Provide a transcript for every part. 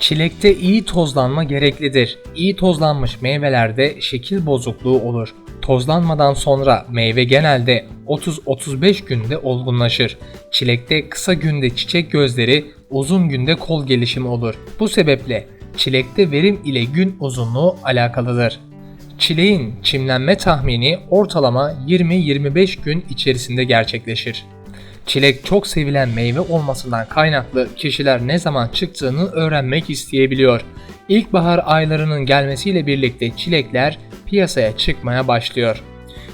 Çilekte iyi tozlanma gereklidir. İyi tozlanmış meyvelerde şekil bozukluğu olur. Tozlanmadan sonra meyve genelde 30-35 günde olgunlaşır. Çilekte kısa günde çiçek gözleri, uzun günde kol gelişimi olur. Bu sebeple çilekte verim ile gün uzunluğu alakalıdır. Çileğin çimlenme tahmini ortalama 20-25 gün içerisinde gerçekleşir. Çilek çok sevilen meyve olmasından kaynaklı kişiler ne zaman çıktığını öğrenmek isteyebiliyor. İlkbahar aylarının gelmesiyle birlikte çilekler piyasaya çıkmaya başlıyor.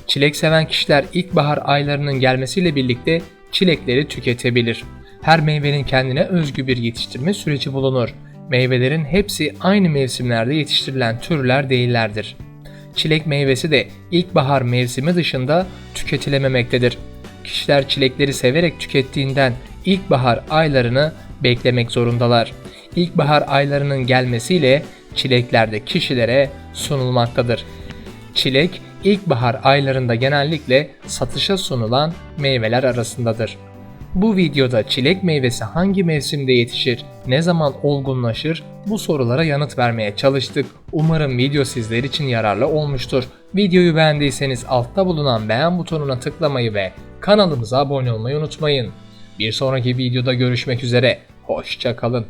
Çilek seven kişiler ilkbahar aylarının gelmesiyle birlikte çilekleri tüketebilir. Her meyvenin kendine özgü bir yetiştirme süreci bulunur. Meyvelerin hepsi aynı mevsimlerde yetiştirilen türler değillerdir. Çilek meyvesi de ilkbahar mevsimi dışında tüketilememektedir. Kişiler çilekleri severek tükettiğinden ilkbahar aylarını beklemek zorundalar. İlkbahar aylarının gelmesiyle çilekler de kişilere sunulmaktadır. Çilek ilkbahar aylarında genellikle satışa sunulan meyveler arasındadır. Bu videoda çilek meyvesi hangi mevsimde yetişir, ne zaman olgunlaşır bu sorulara yanıt vermeye çalıştık. Umarım video sizler için yararlı olmuştur. Videoyu beğendiyseniz altta bulunan beğen butonuna tıklamayı ve kanalımıza abone olmayı unutmayın. Bir sonraki videoda görüşmek üzere, hoşçakalın.